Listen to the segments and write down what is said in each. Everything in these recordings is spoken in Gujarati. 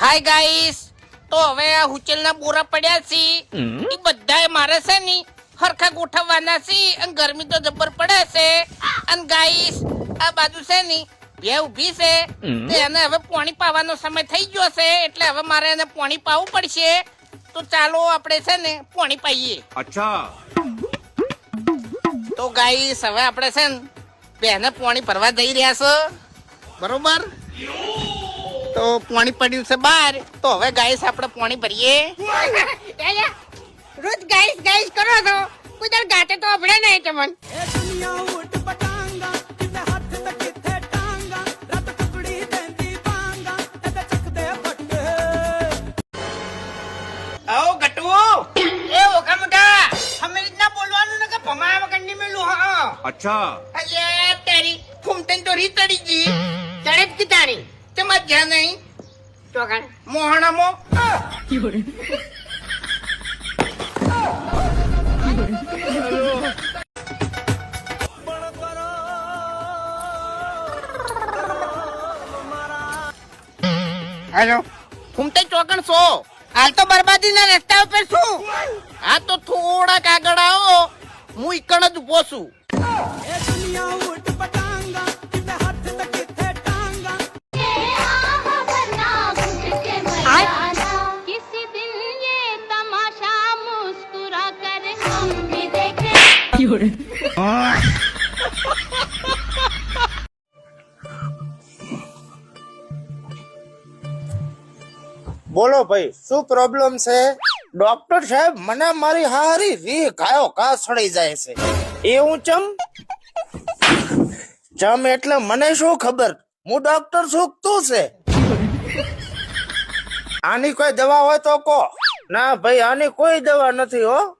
હાય ગાઈસ તો હવે આ હુચેલના બોરા પડ્યા છે. એ બધાએ મારે છે ની હરખા ગોઠવવાના છે અને ગરમી તો જબર પડે છે. અને ગાઈસ આ બાજુ છે ને બે ઊભી છે. તો એને હવે પાણી પાવાનો સમય થઈ ગયો છે એટલે હવે મારે એને પાણી પાવું પડશે. તો ચાલો આપણે છે ને પાણી પાઈએ. અચ્છા. તો ગાઈસ હવે આપણે છે ને બેને પાણી ભરવા જઈ રહ્યા છો. બરોબર? તો પોણી પડ્યું છે બહાર તો હવે ગાઈસ આપણે પોણી ભરીએ. રોજ ગાઈસ ગાઈસ કરો તો કુદર ગાતે તો અભડે નહીં તમન. આવો ગટવો એ ઓખા મોટા અમે રીતના બોલવાનું ને કે ભમા વગરની હા. અચ્છા. તેમાં જ્યાં નહીં? ચોકણ હેલો. હેલો ફૂમતન ચોકણ સો હાલ તો બરબાદીના રસ્તા ઉપર છું. આ તો થોડાક આગળ આવો. હું ઈકણ જ ઊભો છું. બોલો ભાઈ, શું પ્રોબ્લેમ છે? ડોક્ટર સાહેબ, મને મારી હારી રી ગાયો કા સડી જાય છે. એવું ચમ? ચમ એટલે મને શું ખબર? હું ડોક્ટર શું તું છે? આની કોઈ દવા હોય તો કો ના ભાઈ, આની કોઈ દવા નથી હો.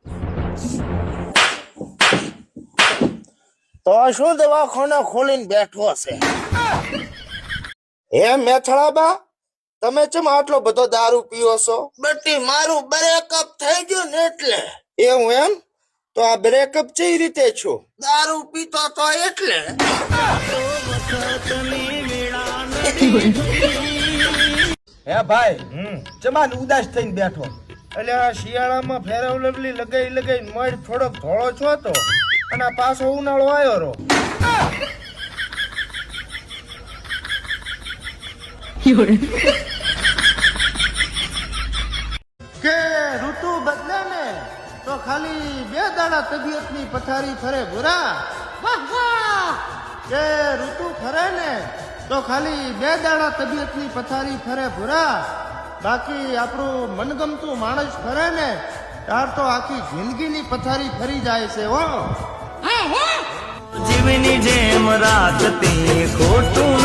તો શું દવાખાના ખોલીને બેઠો છે હે મેથળાબા તમે ચમ આટલો બધો દારૂ પીઓ છો? બટી મારું બ્રેકઅપ થઈ ગયું ને એટલે. એવું એમ? તો આ બ્રેકઅપ કઈ રીતે છું? દારૂ પીતો તો એટલે. હે ભાઈ ચમાન ઉદાસ થઈને બેઠો? એટલે આ શિયાળામાં ફેરવલવલી લગાઈ લગાઈ મળ થોડોક ધોળો છો તો? અને આ પાછો ઉનાળો આવ્યો રો કે ઋતુ બદલે ને તો ખાલી બે દાડા તબિયતની પથારી ફરે ભૂરા. વાહ વાહ! કે ઋતુ ફરે ને તો ખાલી બે દાડા તબિયતની પથારી ફરે ભૂરા. બાકી આપણું મનગમતું માણસ ફરે ને ત્યાર તો આખી જિંદગીની પથારી ફરી જાય છે હો. જીવની જેમ રાત તે ખોટું